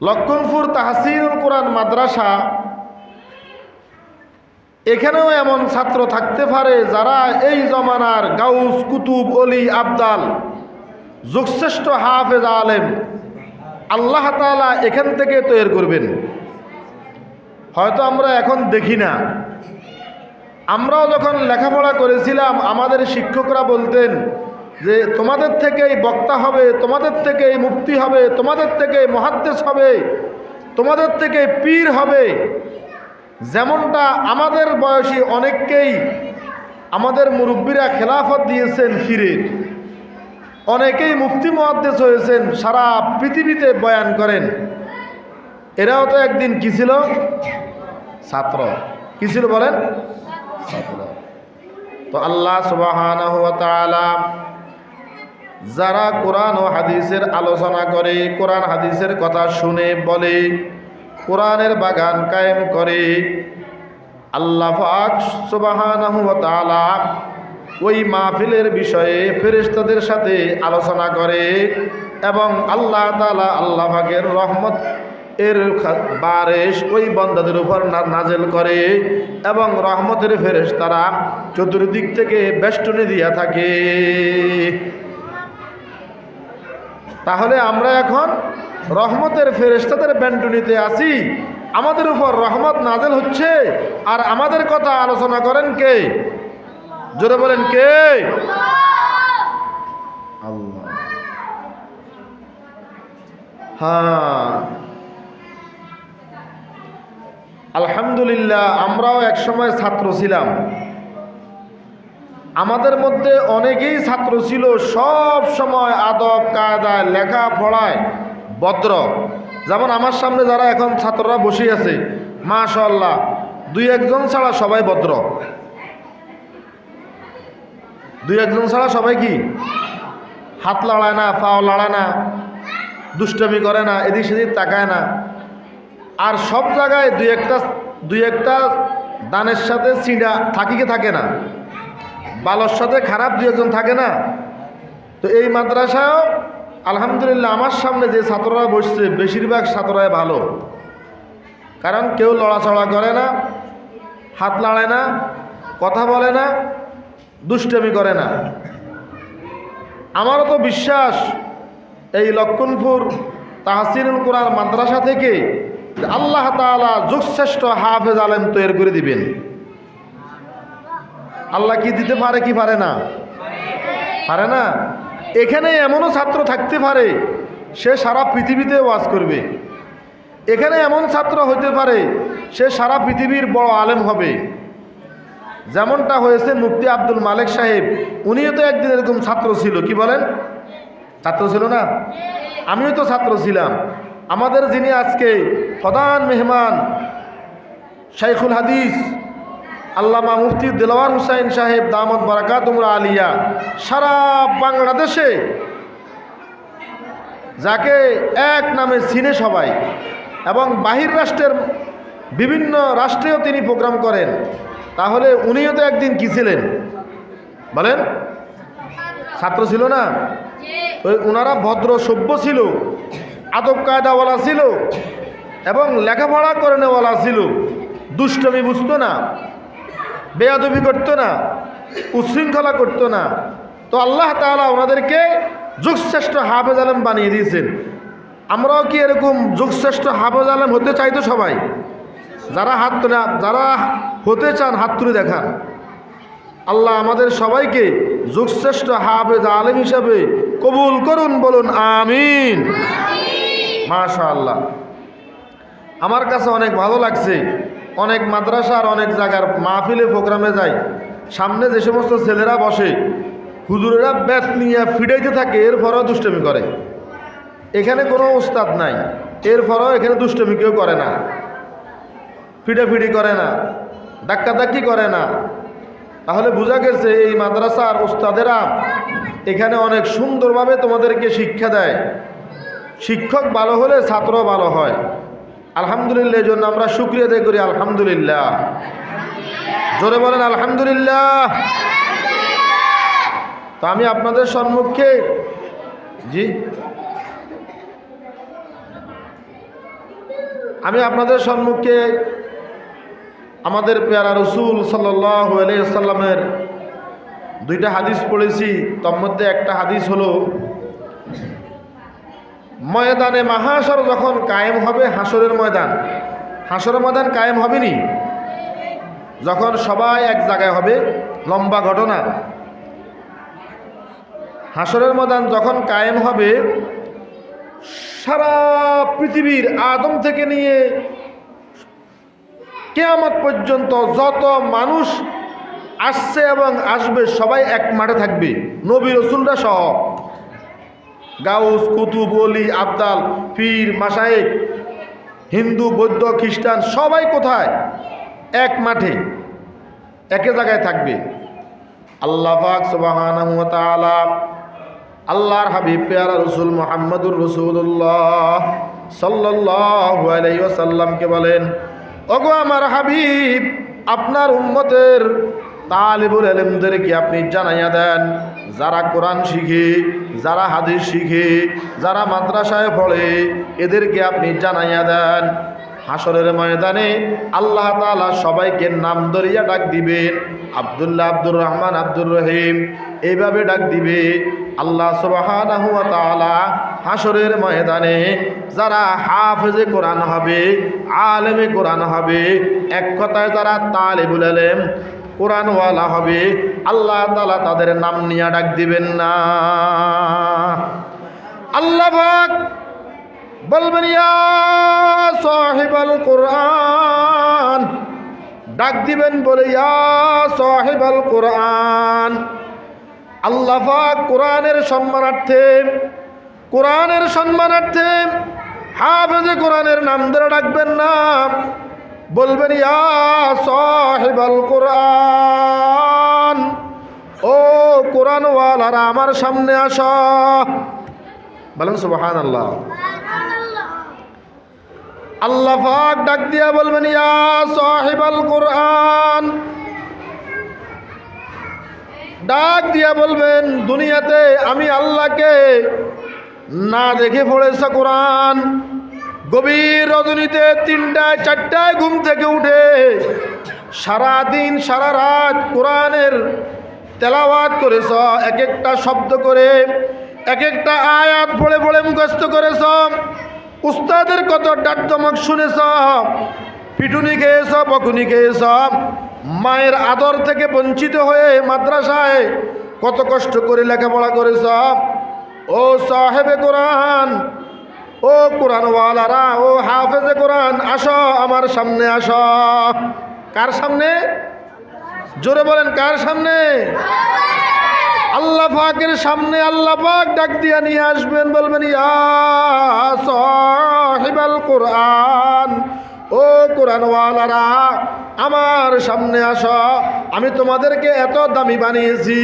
লক্ষণপুর তাহসিনুল কোরআন মাদ্রাসা, এখানেও এমন ছাত্র থাকতে পারে যারা এই জমানার গাউস, কুতুব, অলি, আবদাল, যুগশ্রেষ্ঠ হাফেজ আলেম, আল্লাহ তাআলা এখান থেকে তৈরি করবেন। হয়তো আমরা এখন দেখি না। আমরাও যখন লেখাপড়া করেছিলাম, আমাদের শিক্ষকরা বলতেন যে তোমাদের থেকেই বক্তা হবে, তোমাদের থেকেই মুক্তি হবে, তোমাদের থেকে মহাদ্দেশ হবে, তোমাদের থেকে পীর হবে। যেমনটা আমাদের বয়সী অনেককেই আমাদের মুরব্বীরা খেলাফত দিয়েছেন ফিরে। অনেকেই মুফতি মহাদ্দেশ হয়েছেন, সারা পৃথিবীতে বয়ান করেন। এরাও তো একদিন কী ছিল? ছাত্র। কী ছিল বলেন? ছাত্র। তো আল্লাহ তাআলা যারা কোরআন ও হাদিসের আলোচনা করে, কোরআন হাদিসের কথা শুনে বলে, কোরআনের বাগান কায়েম করে, আল্লাহ তাআলা ওই মাহফিলের বিষয়ে ফেরেশতাদের সাথে আলোচনা করে এবং আল্লাহ তালা আল্লাহ রহমত এর বারিশ ওই বন্দাদের উপর নাজেল করে এবং রহমতের ফেরেশ তারা চতুর্দিক থেকে বেষ্টনী দিয়া থাকে। তাহলে আমরা এখন রহমতের ফেরেশতাদের বেন্টুনিতে আছি। আমাদের উপর রহমত নাজেল হচ্ছে। আর আমাদের কথা আলোচনা করেন কে? জোরে বলেন কে? আল্লাহ। হ্যাঁ। আলহামদুলিল্লাহ, আমরাও একসময় ছাত্র ছিলাম। আমাদের মধ্যে অনেকেই ছাত্র ছিল, সব সময় আদব কায়দায় লেখা পড়ায় ভদ্র। যেমন আমার সামনে যারা এখন ছাত্ররা বসে আছে মাশাল্লাহ দুই একজন ছাড়া সবাই ভদ্র। দুই একজন ছাড়া সবাই কি? হাত লড়ায় না, পাও লড়ায় না, দুষ্টমি করে না, এদিক সেদিক তাকায় না। আর সব জায়গায় দুই একটা দুই একটা দানের সাথে চিড়া থাকি থাকে না? বালর সাথে খারাপ দু একজন থাকে না। তো এই মাদ্রাসায়ও আলহামদুলিল্লাহ আমার সামনে যে ছাত্ররা বসছে, বেশিরভাগ ছাত্ররাই ভালো। কারণ কেউ লড়াচড়া করে না, হাত লাড়ে না, কথা বলে না, দুষ্টমি করে না। আমারও তো বিশ্বাস এই লক্ষণপুর তাহসিনুল কোরআন মাদ্রাসা থেকে আল্লাহ তাআলা যুগশ্রেষ্ঠ হাফেজ আলেম তৈরি করে দিবেন। আল্লাহ কি দিতে পারে কি পারে না? পারে না? এখানে এমনও ছাত্র থাকতে পারে, সে সারা পৃথিবীতে ওয়াজ করবে। এখানে এমন ছাত্র হতে পারে, সে সারা পৃথিবীর বড় আলেম হবে। যেমনটা হয়েছে মুফতি আব্দুল মালিক সাহেব, উনিও তো একদিন এরকম ছাত্র ছিল, কি বলেন? ছাত্র ছিল না? আমিও তো ছাত্র ছিলাম। আমাদের যিনি আজকে প্রধান মেহমান, শাইখুল হাদিস আল্লামা মুফতি দিলওয়ার হুসাইন সাহেব দামদ বারাকাতুমরা আলিয়া, সারা বাংলাদেশে যাকে এক নামে চিনে সবাই এবং বাহির রাষ্ট্রের বিভিন্ন রাষ্ট্রেও তিনি প্রোগ্রাম করেন, তাহলে উনিও তো একদিন কী ছিলেন? বলেন, ছাত্র ছিল না? ওই ওনারা ভদ্র, সভ্য ছিল, আদব কায়দাওয়ালা ছিল এবং লেখাপড়া করে নেওয়ালা ছিল। দুষ্টমি বুঝতো না। বেয়াদবি করতো না, উশৃঙ্খলা করতো না। তো আল্লাহ তাআলা ওনাদেরকে যুগশ্রেষ্ঠ হাফেজ আলম বানিয়ে দিয়েছেন। আমরাও কি এরকম যুগশ্রেষ্ঠ হাফেজ আলম হতে চাই তো সবাই? যারা হাত তোলা, যারা হতে চান হাত তুলে দেখান। আল্লাহ আমাদের সবাইকে যুগশ্রেষ্ঠ হাফেজ আলেম হিসাবে কবুল করুন বলুন, আমিন। মাশা আল্লাহ আমার কাছে অনেক ভালো লাগছে। অনেক মাদ্রাসা আর অনেক জায়গার মাহফিলে, প্রোগ্রামে যাই। সামনে যে সমস্ত ছেলেরা বসে, হুজুরেরা ব্যাট নিয়ে ফিডাইতে থাকে, এরপরেও দুষ্টমি করে। এখানে কোনো উস্তাদ নাই, এরপরেও এখানে দুষ্টমি কেউ করে না। ফিডাফিডি করে না, ধাক্কাধাক্কি করে না। তাহলে বোঝা গেছে এই মাদ্রাসার ওস্তাদেরা এখানে অনেক সুন্দরভাবে তোমাদেরকে শিক্ষা দেয়। শিক্ষক ভালো হলে ছাত্র ভালো হয়। আলহামদুলিল্লাহ জন্য আমরা শুক্রিয়া আদায় করি, আলহামদুলিল্লাহ। জোরে বলেন, আলহামদুলিল্লাহ। তো আমি আপনাদের সম্মুখে, জি। আমি আপনাদের সম্মুখে আমাদের পেয়ারা রসুল সাল্লাহ সাল্লামের দুইটা হাদিস পড়েছি। তার মধ্যে একটা হাদিস হলো ময়দানে মাহাসর যখন কায়েম হবে, হাসরের ময়দান। হাসরের ময়দান কায়েম হবে নি যখন সবাই এক জায়গায় হবে, লম্বা ঘটনা। হাসরের ময়দান যখন কায়েম হবে, সারা পৃথিবীর আদম থেকে নিয়ে কেয়ামত পর্যন্ত যত মানুষ আসছে এবং আসবে, সবাই এক মাঠে থাকবে। নবী রসুলরা সহ গাউস, কুতুব অলি আবদাল, পীর মাসায়েক হিন্দু, বৌদ্ধ, খ্রিস্টান, সবাই কোথায়? এক মাঠে, একে জায়গায় থাকবে। আল্লাহ তাআলা আল্লাহর হাবিব, পেয়ারা রসুল মোহাম্মদুর রসুল্লাহ ওয়াসাল্লামকে বলেন, ওগো আমার হাবিব, আপনার উম্মতের তালিবুল এলেমদেরকে আপনি জানাইয়া দেন। যারা কোরআন শিখে, যারা হাদিস শিখে, যারা মাদ্রাসায় পড়ে, এদেরকে আপনি জানাইয়া দেন। হাসরের ময়দানে আল্লাহ তাআলা সবাইকে নাম ধরিয়া ডাক দিবেন। আব্দুল্লাহ আব্দুর রহমান আব্দুর রহিম এইভাবে ডাক দিবে। আল্লাহ তাআলা হাসরের ময়দানে যারা হাফেজে কোরআন হবে, আলেমে কোরআন হবে, এক কথায় যারা তালেবুল আলেম কোরআনওয়ালা হবে, আল্লাহ তালা তাদের নাম নিয়ে ডাক দিবেন না। আল্লাহ পাক বলবেন, ইয়া কোরআন। ডাক দিবেন বলে সাহিবাল কোরআন। আল্লাহ পাক কোরআনের সম্মানার্থে কোরআনের সম্মানার্থে হাফেজে কোরআনের নাম ধরে ডাকবেন না। বলবেন, ইয়া সাহিবাল কোরআন। ও কোরআনওয়ালারা, আমার সামনে আস। বলেন সুবহান আল্লাহ আল্লাহ পাক ডাক দিয়া বলবেন সাহিবাল কোরআন। ডাক দিয়া বলবেন, দুনিয়াতে আমি আল্লাহকে না দেখে পড়েছ কোরআন। গভীর রজনীতে তিনটায়, চারটায় ঘুম থেকে উঠে সারা দিন সারা রাত কোরআনের তেলাওয়াত করেছ এক একটা শব্দ করে, এক একটা আয়াত পড়ে পড়ে মুখস্থ করেছ উস্তাদের কত ডাক চমক শুনেছ পিটুনি খেয়েছ বকুনি খেয়েছ মায়ের আদর থেকে বঞ্চিত হয়ে মাদ্রাসায় কত কষ্ট করে লেখাপড়া করেছ ও সাহেবে কোরআন ও কোরআনওয়ালারা, ও হাফেজে কোরআন, আস আমার সামনে, আসো। কার সামনে? জোরে বলেন, কার সামনে? আল্লাহ পাকের সামনে আল্লাহ পাক ডাক দিয়া নিয়ে আসবেন, বলবেন, ইয়া সাহিবাল কোরআন। ও কোরআনওয়ালারা আমার সামনে আস। আমি তোমাদেরকে এত দামি বানিয়েছি।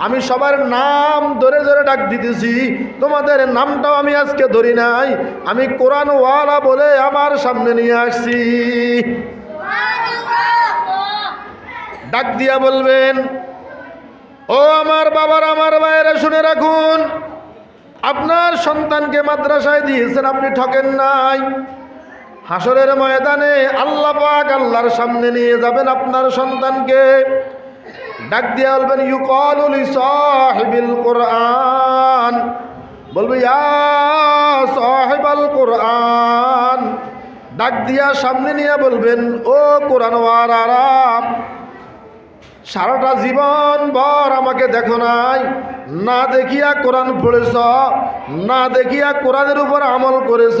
আমি সবার নাম ধরে ধরে ডাক দিতেছি। তোমাদের নামটাও আমি আজকে ধরি নাই। আমি কোরআনওয়ালা বলে আমার সামনে নিয়ে আসছি। ডাক দিয়া বলবেন, ও আমার বাবার, আমার ভাইয়েরা, শুনে রাখুন। আপনার সন্তানকে মাদ্রাসায় দিয়েছেন, আপনি ঠকেন নাই। হাসরের ময়দানে আল্লাহ পাক আল্লাহর সামনে নিয়ে যাবেন আপনার সন্তানকে। ডাক দিয়া বলবেন ইউ ইউকলুল সাহিবিল কোরআন। বলবে সাহিবাল কোরআন। ডাক দিয়া সামনে নিয়ে বলবেন, ও কোরআনওয়ালারা, সারাটা জীবন ভর আমাকে দেখো নাই। না দেখিয়া কোরআন পড়েছ, না দেখিয়া কোরআনের উপর আমল করেছ।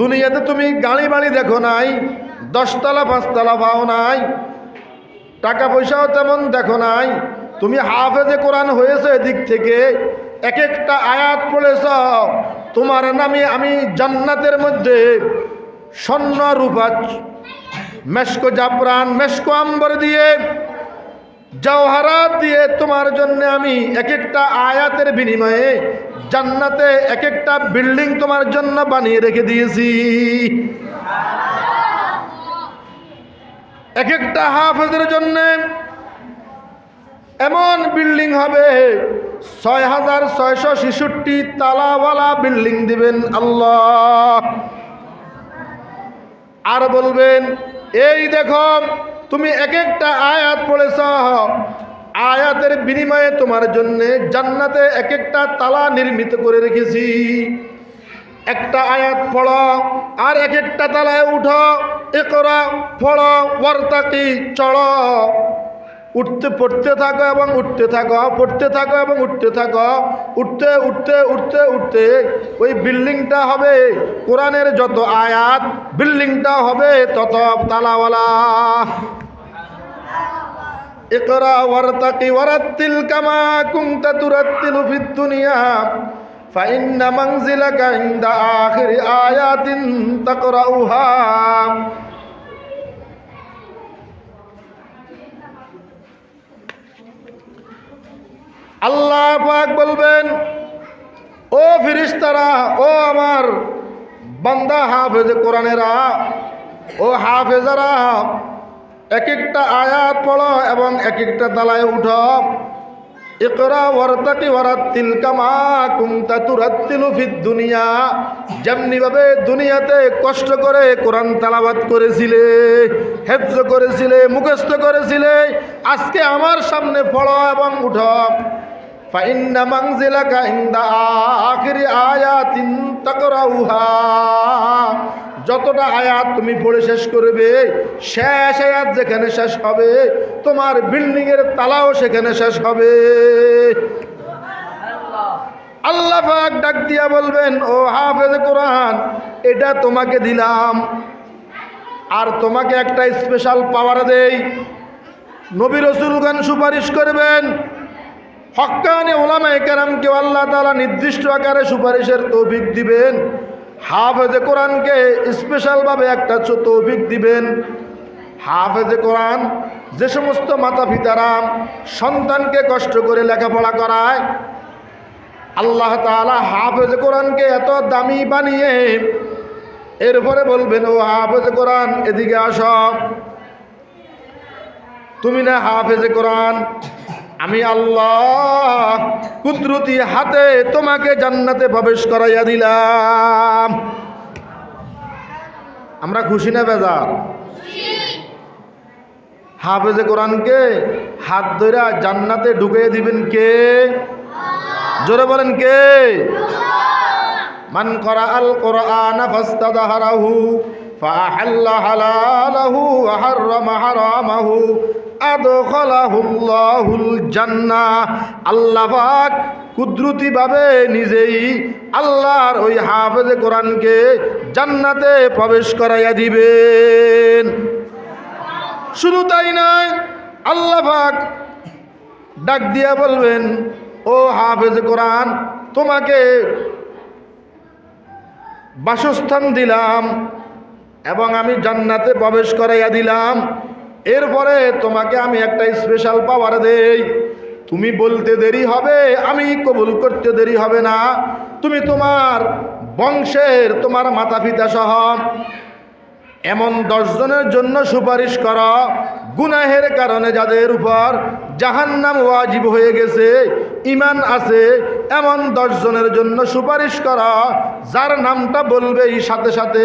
দুনিয়াতে তুমি গাড়ি বাড়ি দেখো নাই, দশতলা, পাঁচতলা পাও নাই, টাকা পয়সাও তেমন দেখো নাই। তুমি হাফেজে কোরআন হয়েছে এদিক থেকে এক একটা আয়াত পড়েছ, তোমার নামে আমি জান্নাতের মধ্যে স্বর্ণ রূপা মেশকো জাফরান, মেশকো আম্বর দিয়ে জওহারাত দিয়ে তোমার জন্য আমি এক একটা আয়াতের বিনিময়ে জান্নাতে এক একটা বিল্ডিং তোমার জন্য বানিয়ে রেখে দিয়েছি। এক একটা হাফেজের জন্য এমন বিল্ডিং হবে, ছয় হাজার ছয়শো ছেষট্টি তালাওয়ালা বিল্ডিং দিবেন আল্লাহ। আর বলবেন, এই দেখো তুমি এক একটা আয়াত পড়েছ। আয়াতের বিনিময়ে তোমার জন্যে জান্নাতে এক একটা তালা নির্মিত করে রেখেছি। একটা আয়াত পড়ো, আর এক একটা তালায় উঠো। এ করা ফড় ওয়ার্তাকি, চড়ো। উঠতে পড়তে থাকো এবং উঠতে থাকো পড়তে থাকো এবং উঠতে থাকো উঠতে উঠতে উঠতে উঠতে ওই বিল্ডিংটা হবে কোরআনের যত আয়াত বিল্ডিংটা হবে তত তালাওয়ালা اقرا وارتقي ورتل كما كنت ترتل في الدنيا فإن منزلك عند آخر آيات تقرأها আল্লাহ পাক বলবেন, ও ফিরিস্তারা ও আমার বান্দা হাফেজ কোরআনেরা, ও হাফেজারা এক একটা আয়াত পড়ো এবং এক একটা দালায় উঠো। ইকরা ওয়ারতাকি ওয়ারাত্তিল কামা কুনতা তুরাত্তিলু ফিদ দুনিয়া। যেমনি ভাবে দুনিয়াতে কষ্ট করে কোরআন তালাবাত করেছিলে, হেফজ করেছিলে, মুখস্থ করেছিলে, আজকে আমার সামনে পড়ো এবং উঠো। فإن منزلك عند آخر آيات تقرأها যতটা আয়াত তুমি পড়ে শেষ করবে শেষ আয়াত যেখানে শেষ হবে তোমার বিল্ডিং এর তালাও সেখানে শেষ হবে আল্লাহ পাক ডাক দিয়া বলবেন ও হাফেজ কোরআন এটা তোমাকে দিলাম আর তোমাকে একটা স্পেশাল পাওয়ার দেই নবী রসুলগান সুপারিশ করবেন হক্কানি ওলামায় কেরামকে আল্লাহ তালা নির্দিষ্ট আকারে সুপারিশের তৌফিক দিবেন। হাফেজে কোরআনকে স্পেশালভাবে একটা তৌফিক দিবেন। হাফেজে কোরআন যে সমস্ত মাতা পিতারা সন্তানকে কষ্ট করে লেখাপড়া করায়, আল্লাহ তালা হাফেজ কোরআনকে এত দামি বানিয়ে এরপরে বলবেন, ও হাফেজ কোরআন, এদিকে আস। তুমি না হাফেজ কোরআন আমি আল্লাহ কুদরতি হাতে তোমাকে জান্নাতে প্রবেশ করাইয়া দিলাম। আমরা খুশি না বেজার? হাফেজে কোরআনকে হাত ধরা জান্নাতে ঢুকিয়ে দিবেন কে? জোরে বলেন কে? মান করা আল কোরআন ফাস্তাদাহারাহু, ফাহাল্লা হালালাহু আহাররামা আদখলাহুল্লাহুল জান্না আল্লাহাক কুদরতিভাবে নিজেই আল্লাহর ওই হাফেজে কোরআনকে জান্নাতে প্রবেশ করাইয়া দিবেন। শুধু তাই নয় আল্লাহাক ডাক দিয়া বলবেন, ও হাফেজ কোরআন, তোমাকে বাসস্থান দিলাম এবং আমি জান্নাতে প্রবেশ করাইয়া দিলাম। এরপরে তোমাকে আমি একটা স্পেশাল পাওয়ার দেই। তুমি বলতে দেরি হবে, আমি কবুল করতে দেরি হবে না। তুমি তোমার বংশের, তোমার মাতা পিতা সহ এমন দশজনের জন্য সুপারিশ করা। গুনাহের কারণে যাদের উপর জাহান্নাম ওয়াজিব হয়ে গেছে ইমান আছে, এমন দশজনের জন্য সুপারিশ করা। যার নামটা বলবে, এই সাথে সাথে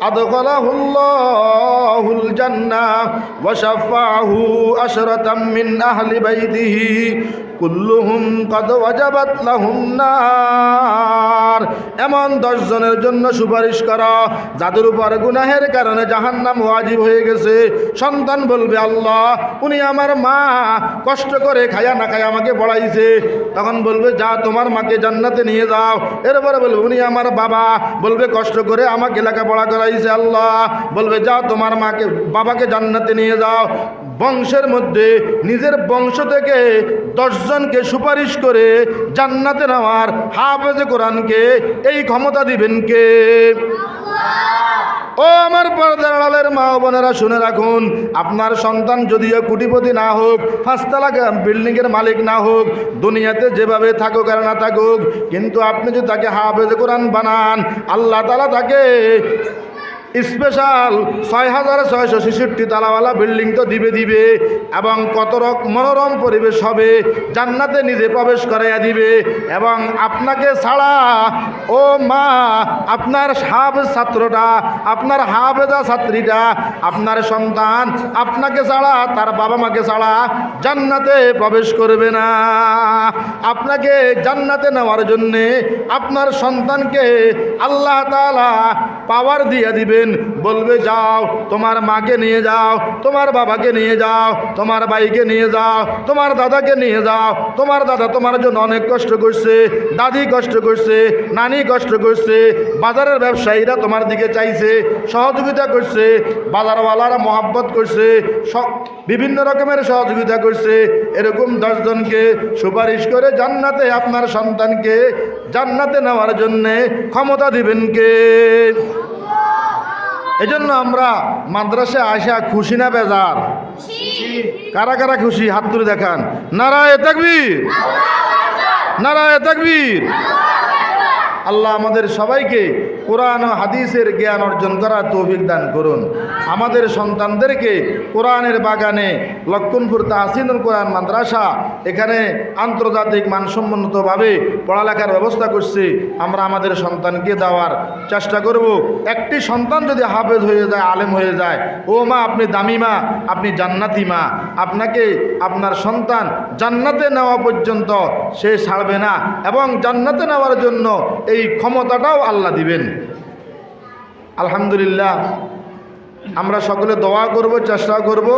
আদখলাহুল্লাহুল জান্নাহ ওয়া শাফাহু আশরাতাম মিন আহলি বাইতিহি কুল্লুহুম কদ ওয়াজাবাত লাহুম নার এমন দশ জনের জন্য সুপারিশ করা, যাদের উপর গুনাহের কারণে জাহান্নাম ওয়াজিব হয়ে গেছে। সন্তান বলবে, আল্লাহ, উনি আমার মা, কষ্ট করে খায়া না খায়া আমাকে পড়াইছে। তখন বলবে, যা তোমার মাকে জান্নাতে নিয়ে যাও। এরপরে বলবে, উনি আমার বাবা। বলবে, কষ্ট করে আমাকে লেখাপড়া করাইছে আল্লাহ বলবে যা তোমার মাকে বাবাকে জান্নাতে নিয়ে যাও। বংশের মধ্যে নিজের বংশ থেকে দশজনকে সুপারিশ করে জান্নাতে নেওয়ার হাফেজে কোরআনকে এই ক্ষমতা দিবেন কে? ও আমার পর্দার মা বোনেরা শুনে রাখুন আপনার সন্তান যদিও কুটিপতি না হোক পাঁচতলা বিল্ডিংয়ের মালিক না হোক দুনিয়াতে যেভাবে থাকুক আর না থাকুক কিন্তু আপনি যদি তাকে হাফেজ কোরআন বানান আল্লাহ তালা তাকে স্পেশাল ছয় হাজার ছয়শো ছেষট্টি তালাওয়ালা বিল্ডিং তো দিবে দিবে এবং কত রক মনোরম পরিবেশ হবে, জান্নাতে নিজে প্রবেশ করাইয়া দিবে এবং আপনাকে ছাড়া ও মা, আপনার হাফেজ ছাত্রটা, আপনার হাফেজা ছাত্রীটা, আপনার সন্তান, আপনাকে ছাড়া তার বাবা মাকে ছাড়া জান্নাতে প্রবেশ করবে না। আপনাকে জান্নাতে নেওয়ার জন্যে আপনার সন্তানকে আল্লাহ তাআলা পাওয়ার দিয়ে দিবেন। বলবে, যাও, তোমার মাকে নিয়ে যাও, তোমার বাবাকে নিয়ে যাও, তোমার ভাইকে নিয়ে যাও, তোমার দাদাকে নিয়ে যাও, তোমার দাদা তোমার জন্য অনেক কষ্ট করছে, দাদি কষ্ট করছে, নানি কষ্ট করছে, বাজারের ব্যবসায়ীরা তোমার দিকে চাইছে, সহযোগিতা করছে, বাজারওয়ালারা মহাব্বত করছে বিভিন্ন রকমের সহযোগিতা করছে। এরকম দশজনকে সুপারিশ করে জান্নাতে আপনার সন্তানকে জান্নাতে নেওয়ার জন্যে ক্ষমতা দিবেন কে? এজন্য আমরা মাদ্রাসে আসা খুশি না বেজার? কারা কারা খুশি? হাত তুলে দেখান। নারায় তাকবীর। নারায় তাকবীর। আল্লাহ আমাদের সবাইকে কোরআন ও হাদিসের জ্ঞান অর্জন করার তৌফিক দান করুন। আমাদের সন্তানদেরকে কোরআনের বাগানে লক্ষণপুর তাহসিনুল কোরআন মাদ্রাসা, এখানে আন্তর্জাতিক মানসম্মতভাবে পড়ালেখার ব্যবস্থা করছি। আমরা আমাদের সন্তানকে দেওয়ার চেষ্টা করব। একটি সন্তান যদি হাফেজ হয়ে যায়, আলেম হয়ে যায়, ও মা আপনি দামি মা, আপনি জান্নাতি মা, আপনাকে, আপনার সন্তান জান্নাতে নেওয়া পর্যন্ত সে ছাড়বে না এবং জান্নাতে নেওয়ার জন্য এই ক্ষমতাটাও আল্লাহ দিবেন। আলহামদুলিল্লাহ আমরা সকলে দোয়া করব চেষ্টা করব।